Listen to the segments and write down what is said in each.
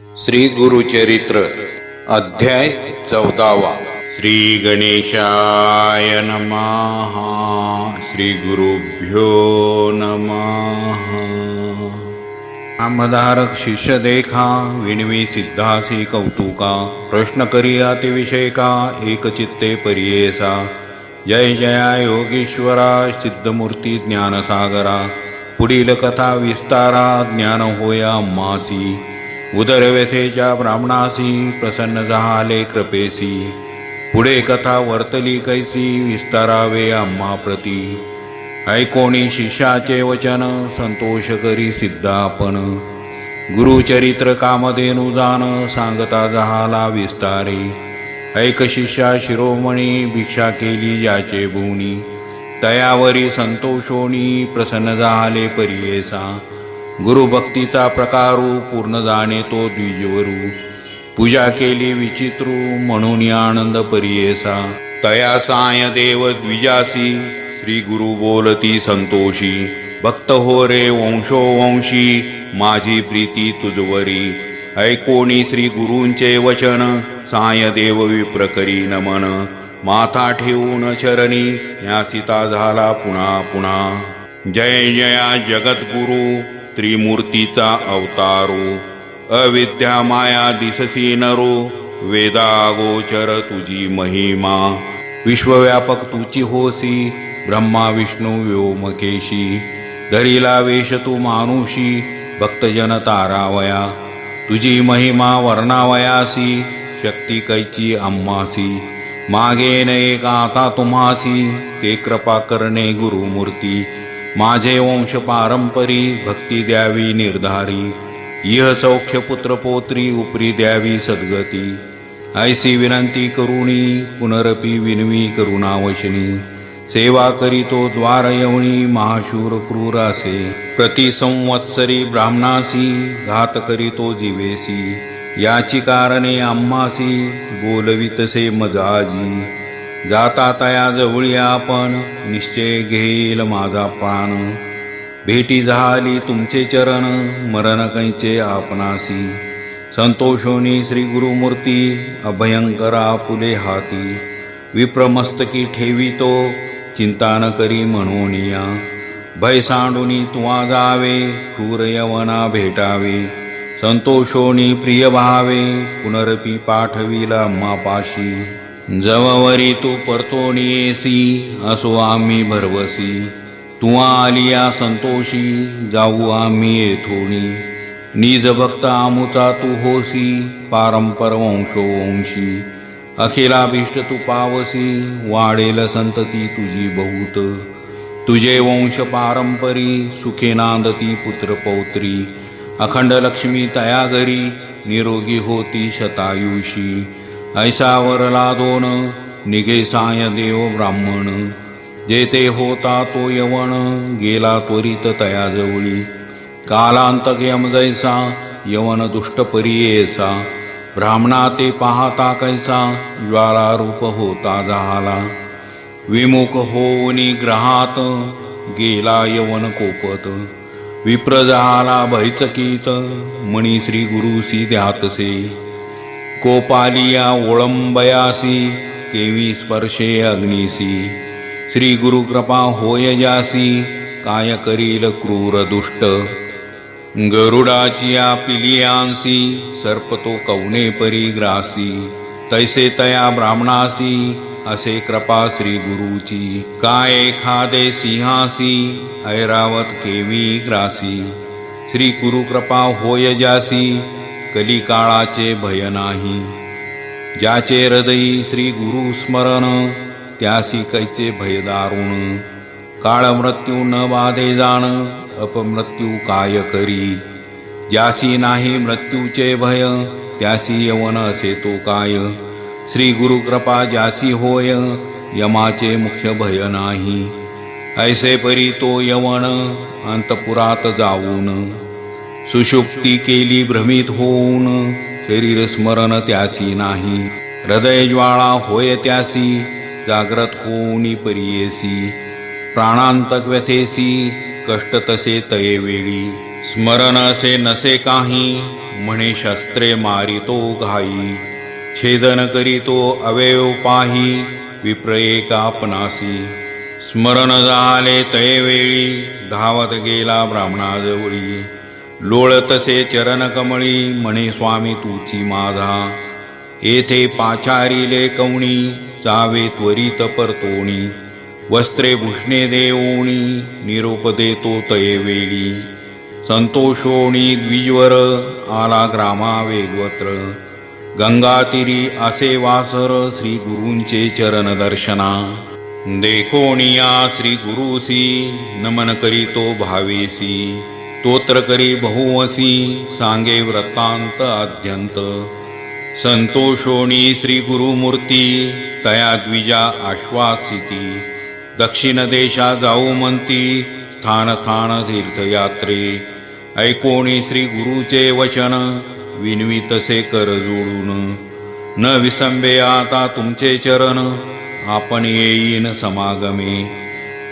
श्री गुरुचरित्र अध्याय चौदावा. श्री गणेशाय नमहा श्री गुरुभ्यो नमः. नामधारक शिष्य देखा विणवी सिद्धासी कौतुका प्रश्न करिया ते विषय का एक चित्ते परियेसा. जय जया योगेश्वरा सिद्धमूर्ती ज्ञानसागरा. पुढील कथा विस्तारा ज्ञान होया मासी. उदरव्यथेच्या ब्राह्मणासी प्रसन्न झाले कृपेसी। पुढे कथा वर्तली कैसी विस्तारावे आम्हा प्रती। ऐकोणी शिष्याचे वचन संतोष करी सिद्ध आपण गुरुचरित्र कामधेनु जाण सांगता जहाला विस्तारे। ऐक शिष्या शिरोमणी भिक्षा केली याचे भुवनी तयावरी संतोषोणी प्रसन्न झाले परियेसा। गुरुभक्तीचा प्रकारू पूर्ण जाणे तो द्विजवरू. पूजा केली विचित्रू म्हणून आनंद परियेसा. तया साय देव द्विजासी श्री गुरु बोलती संतोषी. भक्त हो रे वंशोवंशी माझी प्रीती तुझवरी. ऐकोणी श्री गुरूंचे वचन साय देव विप्रकरी नमन. माथा ठेवून चरणी न्यासिता झाला पुन्हा पुन्हा. जय जया जगद्गुरु त्रिमूर्तीचा अवतारो अविद्या माया दिससी नरो वेदागोचर तुझी महिमा. विश्वव्यापक तुची होसी ब्रह्मा विष्णू व्योमकेशी धरीला वेश तू मानुषी भक्तजन तारावया. तुझी महिमा वर्णावयासी शक्ती कैची अम्मासी. मागे न एक आता तुम्हासी ते कृपा करणे गुरुमूर्ती. माझे वंश पारंपरी भक्ती द्यावी निर्धारी. इह सौख्य पुत्र पोत्री उपरी द्यावी सद्गती. ऐसी विनंती करुणी पुनरपी विनवी करुणावशनी. सेवा करीतो द्वार यवणी महाशूर क्रूर असे. प्रति संवत्सरी ब्राह्मणासी घात करीतो जीवेसी. याची कारणे आम्हासी बोलवितसे मजाजी. जाता तया जवळी आपण निश्चय घेईल माझा प्राण भेटी झाली तुमचे चरण मरण कैचे आपणासी. संतोषोनी श्री गुरुमूर्ती अभयंकरा पुले हाती. विप्रमस्तकी ठेवितो चिंता न करी म्हणूनिया. भय सांडुनी तुवा जावे क्रूर यवना भेटावे. संतोषोनी प्रिय भावे पुनरपी पाठविला मापाशी जववरी तू परतोणीयेसी असो आम्ही भरवसी. तू आलिया संतोषी जाऊ आम्ही येथोणी निज भक्त आमुचा तू होसी पारंपर वंशोवंशी अखिलाभिष्ट तू पावसी वाढेल संतती तुझी बहुत. तुझे वंश पारंपरी सुखे नांदती पुत्र पौत्री. अखंड लक्ष्मी तया घरी निरोगी होती शतायुषी. ऐसा वरला दोन निघे साय देव ब्राह्मण. जेथे होता तो यवण गेला त्वरित तया जवळी कालांतक यम जैसा यवन दुष्ट परियेसा. ब्राह्मणा ते पाहता कैसा ज्वालारूप होता झाला विमुख होऊनी ग्रहात गेला यवन कोपत. विप्र झाला भैचकीत मणी श्री गुरुसी द्यातसे. कोपालिया ओळंबयासी केवी स्पर्शे अग्निसी। श्री गुरुकृपा होय जासी काय करील क्रूर दुष्ट। गरुडाचिया पिलियांसी, सर्पतो कवने परी ग्रासी। तैसे तया ब्राह्मणासी, असे कृपा श्री गुरुची। काय एखादे सिंहासी, ऐरावत केवी ग्रासी। श्री गुरुकृपा होय जासी कलिकाळाचे भय नाही. ज्याचे हृदयी श्री गुरु स्मरण त्यासी कैचे भय दारुण. काळ मृत्यू न बाधे जाण अपमृत्यू काय करी? ज्यासी नाही मृत्यूचे भय त्यासी यवन असे तो काय? श्री गुरुकृपा ज्यासी होय यमाचे मुख्य भय नाही. ऐसे परी तो यवन अंतपुरात जाऊन सुशुक्ती केली भ्रमित होऊन शरीर स्मरण त्यासी नाही हृदय ज्वाळा होय त्यासी जाग्रत होऊनी परियेसी प्राणांतक व्यथेसी कष्ट तसे तये वेळी स्मरण असे नसे काही म्हणे शस्त्रे मारितो घाई छेदन करीतो अवयव पाही विप्रये कापनासी स्मरण झाले तये वेळी धावत गेला ब्राह्मणाजवळी लोळतसे चरण कमळी म्हणे स्वामी तुची माझा. येथे पाचारिले कवणी जावे त्वरित परतोणी. वस्त्रे भूषणे देवोणी निरोप देतो तयवेळी संतोषोणी द्विजवर आला ग्रामा वेगवत्र. गंगातीरी असे वासर श्री गुरूंचे चरण दर्शना. देखोनिया श्री गुरुसी नमन करीतो भावेसी. स्तोत्र करी बहुवसी सांगे व्रतांत आद्यंत संतोषोणी श्री गुरुमूर्ती तया द्विजा आश्वासिती। दक्षिण देशा जाऊ म्हणती स्थान स्थान तीर्थयात्रे। ऐकोणी श्री गुरुचे वचन विनवितसे कर जोडून न विसंबे आता तुमचे चरण आपण येईन समागमे।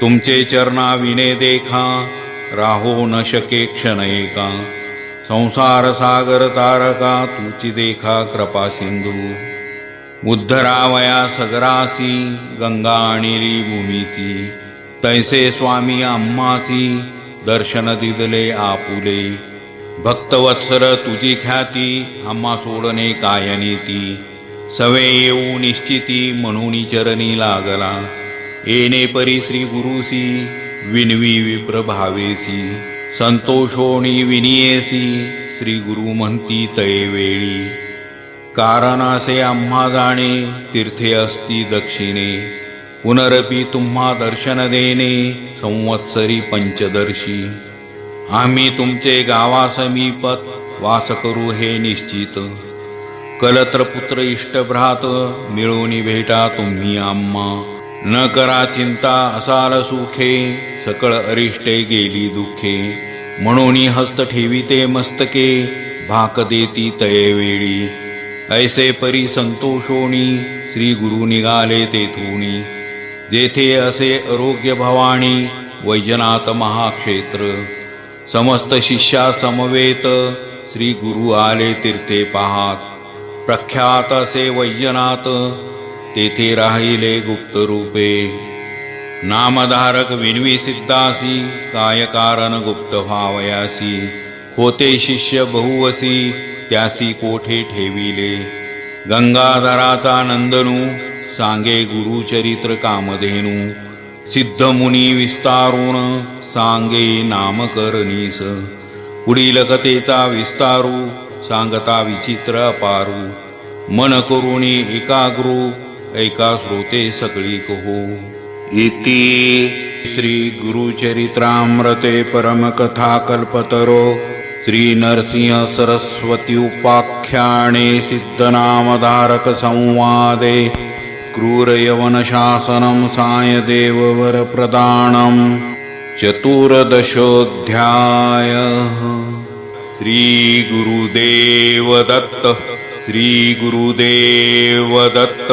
तुमचे चरणा विने देखा राहो न शके क्षण एका संसार सागर तारका तुची देखा कृपा सिंधू. उद्धरावया सगरासी गंगा आणिली भूमीसी. तैसे स्वामी अम्मासी दर्शन दिदले आपुले. भक्तवत्सर तुझी ख्याती आम्हा सोडणे काय नीती? सवे येऊ निश्चिती म्हणून चरणी लागला. येणे परी श्री गुरुसी विनवी विप्रभावेसी संतोषोणी विनियेसी श्री गुरु म्हणती तये वेळी। कारण असे आम्हा जाणे तीर्थे असती दक्षिणे। पुनरपी तुम्हा दर्शन देणे संवत्सरी पंचदर्शी। आम्ही तुमचे गावासमीपत वास करू हे निश्चित। कलत्रपुत्र इष्टभ्रात मिळवणी भेटा तुम्ही आम्हा। न करा चिंता असाल सुखे सकळ अरिष्टे गेली दुःखे. म्हणून हस्त ठेविते मस्तके भाक देती तयेवेळी ऐसे परी संतोषोणी श्री गुरु निघाले तेथूनी जेथे असे आरोग्य भवानी वैजनाथ महाक्षेत्र. समस्त शिष्या समवेत श्री गुरु आले तीर्थे पाहात. प्रख्यात असे वैजनाथ तेथे राहिले गुप्त रूपे नामधारक विनवी सिद्धासी काय कारण गुप्त व्हावयासी. होते शिष्य बहुवसी त्यासी कोठे ठेविले? गंगाधराचा नंदनू सांगे गुरुचरित्र कामधेनू. सिद्ध मुनी विस्तारून सांगे नामकरणीस पुढील कथेचा विस्तारू सांगता विचित्र अपारू. मन करुणी एकाग्रू ऐका श्रोते सगळी कहो. इति श्री गुरुचरित्रामृते परमकथाकल्पतरो कल्पतरो श्री सरस्वती सिद्धनामधारक संवादे क्रूरयवनशासनं सायदेववरप्रदानं चतुर्दशोऽध्यायः। श्रीगुरुदेवदत्त